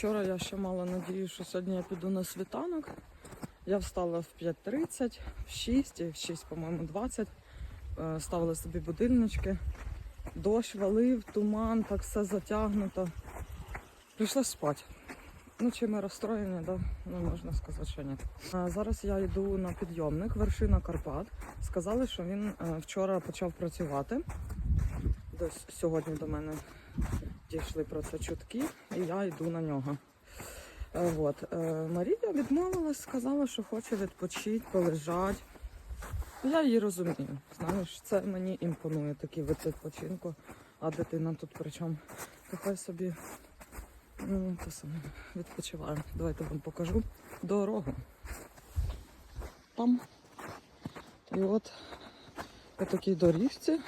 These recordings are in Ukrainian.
Вчора я ще мала надію, що сьогодні я піду на світанок. Я встала в 5.30, в 6 і в 6, по-моєму, 20. Е, Ставила собі будильнички. Дощ валив, туман, так все затягнуто. Прийшла спати. Ну, чи ми розстроєні, да? ну можна сказати, що ні. А зараз я йду на підйомник, вершина Карпат. Сказали, що він е, вчора почав працювати. Десь сьогодні до мене дійшли про це чутки, і я йду на нього. Е, От. е, Марія відмовилась, сказала, що хоче відпочити, полежати. Я її розумію. Знаєш, це мені імпонує такий вид відпочинку, а дитина тут причому хай собі ну, то саме, відпочиває. Давайте вам покажу дорогу. Там. І от по такій доріжці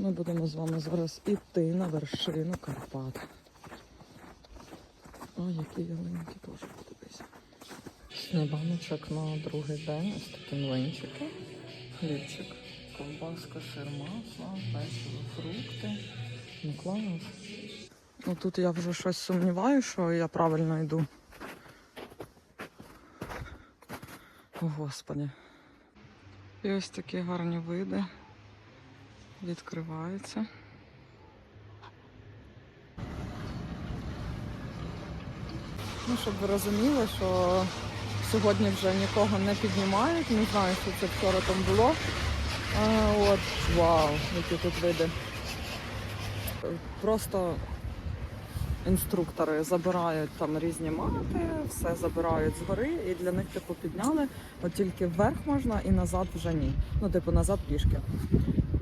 ми будемо з вами зараз іти на вершину Карпат. О, які ялинки теж подивися. Сніданочок на другий день. Ось такі млинчики, хлібчик, ковбаска, сир, масло, печиво, фрукти. Ну клас. Ну тут я вже щось сумніваю, що я правильно йду. О, Господи. І ось такі гарні види відкриваються. Ну, щоб ви розуміли, що сьогодні вже нікого не піднімають. Не знаю, що це вчора там було. А, от, вау, які тут види. Просто інструктори забирають там різні мати, все забирають згори, і для них типу підняли. От тільки вверх можна і назад вже ні. Ну, типу, назад пішки.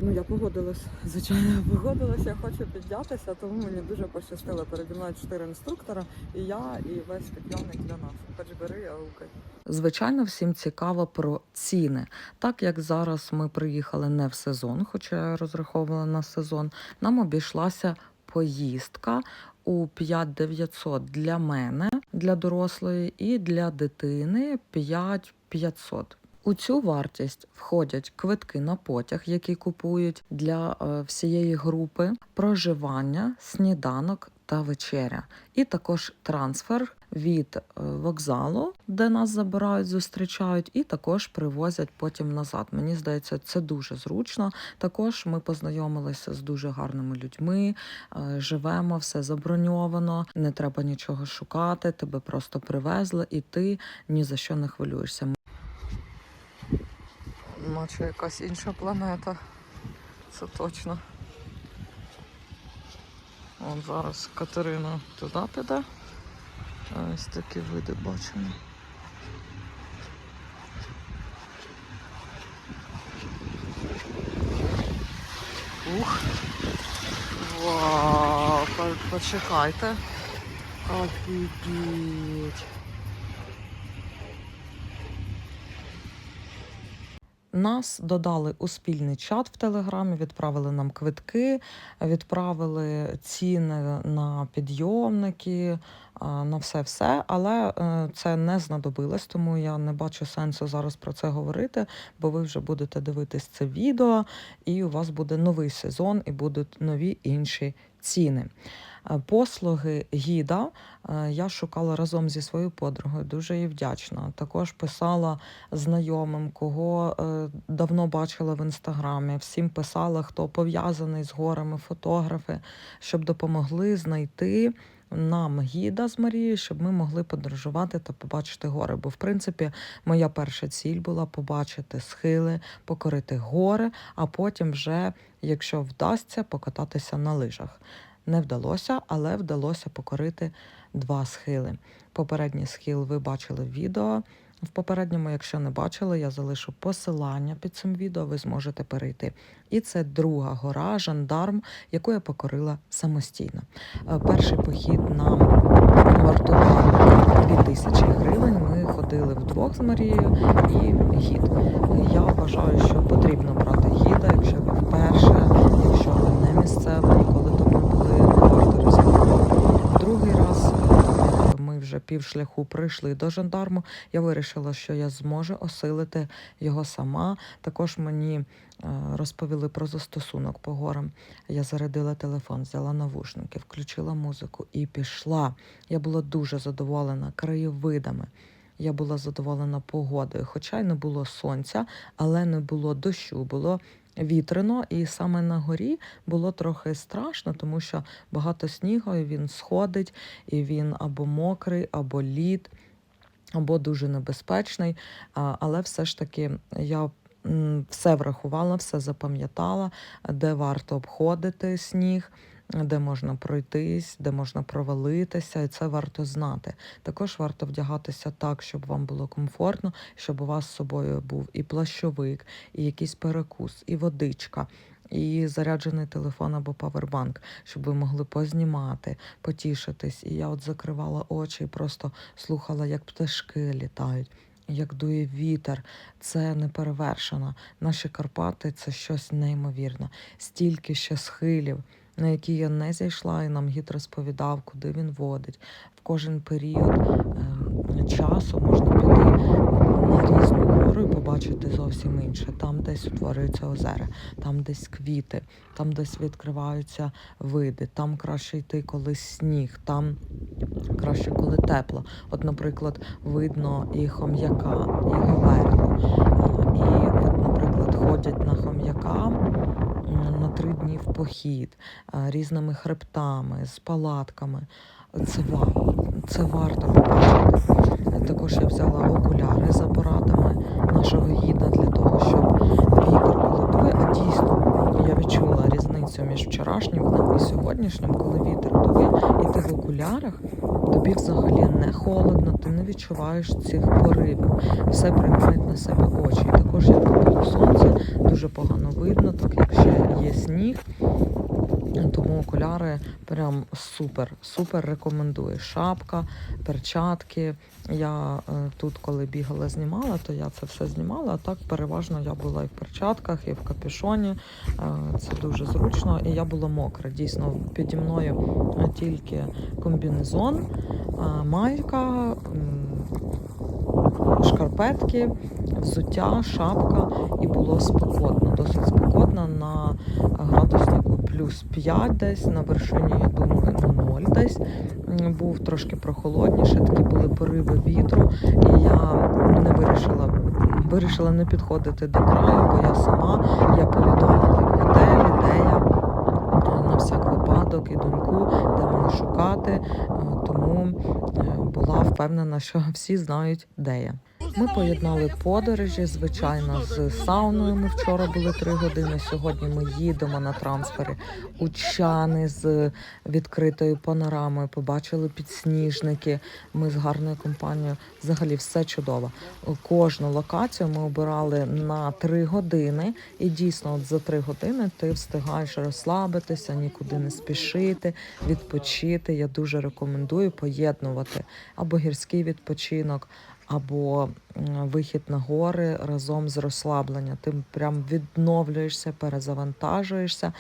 Ну, я погодилась, звичайно, погодилась, я хочу піднятися, тому мені дуже пощастило. Переді мною чотири інструктора, і я, і весь підйомник для нас. Хоч бери, аукай. Звичайно, всім цікаво про ціни. Так як зараз ми приїхали не в сезон, хоча я розраховувала на сезон, нам обійшлася поїздка у 5900 для мене, для дорослої, і для дитини 5500. У цю вартість входять квитки на потяг, які купують для е, всієї групи, проживання, сніданок та вечеря, і також трансфер від е, вокзалу, де нас забирають, зустрічають, і також привозять потім назад. Мені здається, це дуже зручно. Також ми познайомилися з дуже гарними людьми, е, живемо, все заброньовано, не треба нічого шукати, тебе просто привезли, і ти ні за що не хвилюєшся. Наче якась інша планета. Це точно. От зараз Катерина туди піде. Ось такі види бачимо. Ух. Вау, по- почекайте. Офігеть. Нас додали у спільний чат в Телеграмі, відправили нам квитки, відправили ціни на підйомники, на все все. Але е, це не знадобилось, тому я не бачу сенсу зараз про це говорити, бо ви вже будете дивитись це відео, і у вас буде новий сезон, і будуть нові інші ціни. Е, Послуги гіда е, я шукала разом зі своєю подругою, дуже їй вдячна. Також писала знайомим, кого е, давно бачила в інстаграмі. Всім писала, хто пов'язаний з горами, фотографи, щоб допомогли знайти. Нам гіда з Марією, щоб ми могли подорожувати та побачити гори. Бо, в принципі, моя перша ціль була побачити схили, покорити гори, а потім, вже, якщо вдасться, покататися на лижах. Не вдалося, але вдалося покорити два схили. Попередній схил ви бачили в відео. В попередньому, якщо не бачили, я залишу посилання під цим відео, ви зможете перейти. І це друга гора, жандарм, яку я покорила самостійно. Е, Перший похід нам вартував 2000 гривень. Ми ходили вдвох з Марією і гід. Я вважаю, що потрібно брати гіда, якщо ви вперше, якщо ви не місцевий, ніколи тут не були, варто ризикувати. Другий раз е, ми вже півшляху прийшли до жандарму, я вирішила, що я зможу осилити його сама. Також мені е, розповіли про застосунок по горам. Я зарядила телефон, взяла навушники, включила музику і пішла. Я була дуже задоволена краєвидами. Я була задоволена погодою, хоча й не було сонця, але не було дощу, було вітряно, і саме на горі було трохи страшно, тому що багато снігу, і він сходить, і він або мокрий, або лід, або дуже небезпечний. Але все ж таки я все врахувала, все запам'ятала, де варто обходити сніг. Де можна пройтись, де можна провалитися, і це варто знати. Також варто вдягатися так, щоб вам було комфортно, щоб у вас з собою був і плащовик, і якийсь перекус, і водичка, і заряджений телефон або павербанк, щоб ви могли познімати, потішитись. І я от закривала очі і просто слухала, як пташки літають. Як дує вітер, це не перевершено. Наші Карпати це щось неймовірне. Стільки ще схилів, на які я не зайшла, і нам гід розповідав, куди він водить. В кожен період е, часу можна піти на різну гору і побачити зовсім інше. Там десь утворюються озера, там десь квіти, там десь відкриваються види, там краще йти, коли сніг, там краще, коли тепло. От, наприклад, видно і хом'яка, і говерло. Е, І, от, наприклад, ходять на хом'яка на три дні в похід е, різними хребтами, з палатками. Це вау, це варто побачити. Також я взяла окуляри за порадами нашого гіда для того, щоб вітер було. А дійсно я відчула різницю між вчорашнім днем і сьогоднішнім, коли вітер дує, і ти в окулярах, тобі взагалі не холодно, ти не відчуваєш цих поривів. Все приймають на себе очі. І також як було сонце, дуже погано видно, ще є сніг. Тому окуляри прям супер, супер рекомендую. Шапка, перчатки. Я е, тут, коли бігала, знімала, то я це все знімала. А так переважно я була і в перчатках, і в капюшоні. Е, це дуже зручно. І я була мокра. Дійсно, піді мною тільки комбінезон, е, майка. Шкарпетки, взуття, шапка, і було спекотно, досить спекотно на градуснику плюс 5 десь, на вершині, я думаю, ну 0 десь. Був трошки прохолодніше, такі були пориви вітру, і я не вирішила, вирішила не підходити до краю, бо я сама я повідомила в готелі, е, на всяк випадок і доньку, де мене шукати. е, Тому е, була впевнена, що всі знають, де я. Ми поєднали подорожі, звичайно, з сауною. Ми вчора були три години. Сьогодні ми їдемо на трансфери у чани з відкритою панорамою. Побачили підсніжники. Ми з гарною компанією. Взагалі все чудово. Кожну локацію ми обирали на три години, і дійсно, от за три години ти встигаєш розслабитися, нікуди не спішити, відпочити. Я дуже рекомендую поєднувати або гірський відпочинок або вихід на гори разом з розслабленням. Ти прям відновлюєшся, перезавантажуєшся.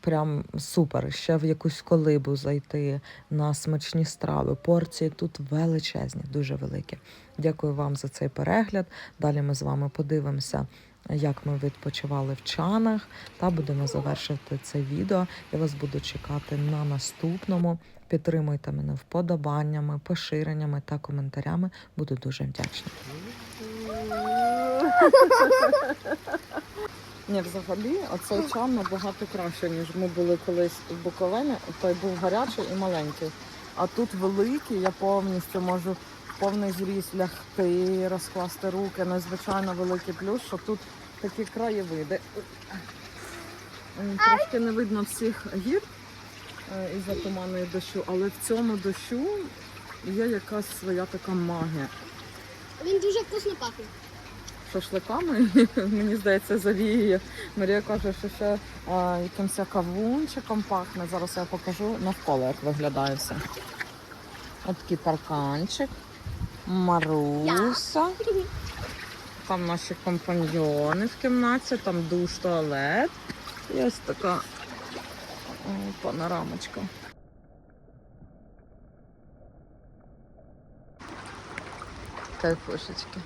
Прям супер. Ще в якусь колибу зайти на смачні страви. Порції тут величезні, дуже великі. Дякую вам за цей перегляд. Далі ми з вами подивимося, як ми відпочивали в чанах, та будемо завершити це відео. Я вас буду чекати на наступному. Підтримуйте мене вподобаннями, поширеннями та коментарями. Буду дуже вдячна. Ні, взагалі, оцей чан набагато краще, ніж ми були колись у Буковині. Той був гарячий і маленький. А тут великий, я повністю можу в повний зріст лягти, розкласти руки. Надзвичайно великий плюс, що тут такі краєвиди. Трошки не видно всіх гір е, із-за туману і дощу, але в цьому дощу є якась своя така магія. Він дуже вкусно пахне. шашликами, мені здається, завіює. Марія каже, що ще а, якимось кавунчиком пахне. Зараз я покажу навколо, як виглядає все. От такий парканчик, Маруса. Там наші компаньйони в кімнаті, там душ туалет. Є така панорамочка. Кайфушечки.